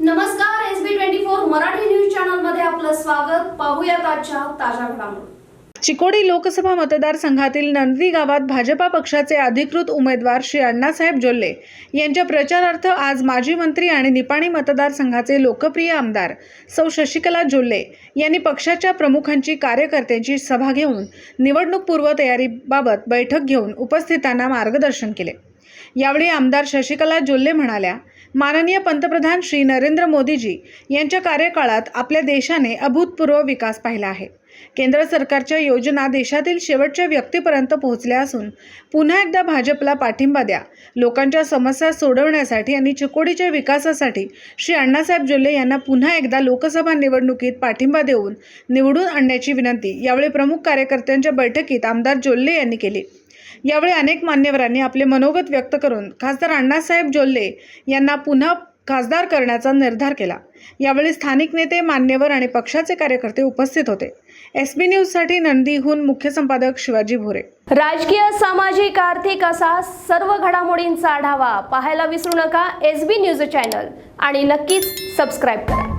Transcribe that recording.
नमस्कार S B twenty four Marathi news चॅनलमध्ये आपलं स्वागत. पाहूया आजच्या ताज्या घडामोडी. चिकोडी लोकसभा मतदारसंघातील नंदी गावात भाजपा पक्षाचे अधिकृत उमेदवार श्री अण्णासाहेब जोल्ले यांच्या प्रचारार्थ आज माजी मंत्री आणि निपाणी मतदारसंघाचे लोकप्रिय आमदार सौ शशिकला जोल्ले यांनी पक्षाच्या प्रमुखांची कार्यकर्त्यांची सभा घेऊन निवडणूकपूर्व तयारीबाबत बैठक घेऊन उपस्थितांना मार्गदर्शन केले. यावेळी आमदार शशिकला जोल्ले म्हणाल्या माननीय पंतप्रधान श्री नरेंद्र मोदीजी यांच्या कार्यकाळात आपल्या देशाने अभूतपूर्व विकास पाहिला आहे. केंद्र सरकारच्या योजना देशातील शेवटच्या व्यक्तीपर्यंत पोहोचल्या असून पुन्हा एकदा भाजपला पाठिंबा द्या. लोकांच्या समस्या सोडवण्यासाठी आणि चिकोडीच्या विकासासाठी श्री अण्णासाहेब जोल्ले यांना पुन्हा एकदा लोकसभा निवडणुकीत पाठिंबा देऊन निवडून आणण्याची विनंती यावेळी प्रमुख कार्यकर्त्यांच्या बैठकीत आमदार जोल्ले यांनी केली. यावेळी अनेक मान्यवरांनी आपले मनोगत व्यक्त करून खासदार अण्णासाहेब जोल्ले यांना पुन्हा खासदार करण्याचा निर्धार केला. यावेळी स्थानिक नेते मान्यवर आणि पक्षाचे कार्यकर्ते उपस्थित होते. एस बी न्यूजसाठी नंदीहून मुख्य संपादक शिवाजी भोरे. राजकीय सामाजिक आर्थिक असा सर्व घडामोडींचा आढावा पाहायला विसरू नका एस बी न्यूज चॅनल आणि नक्कीच सबस्क्राईब करा.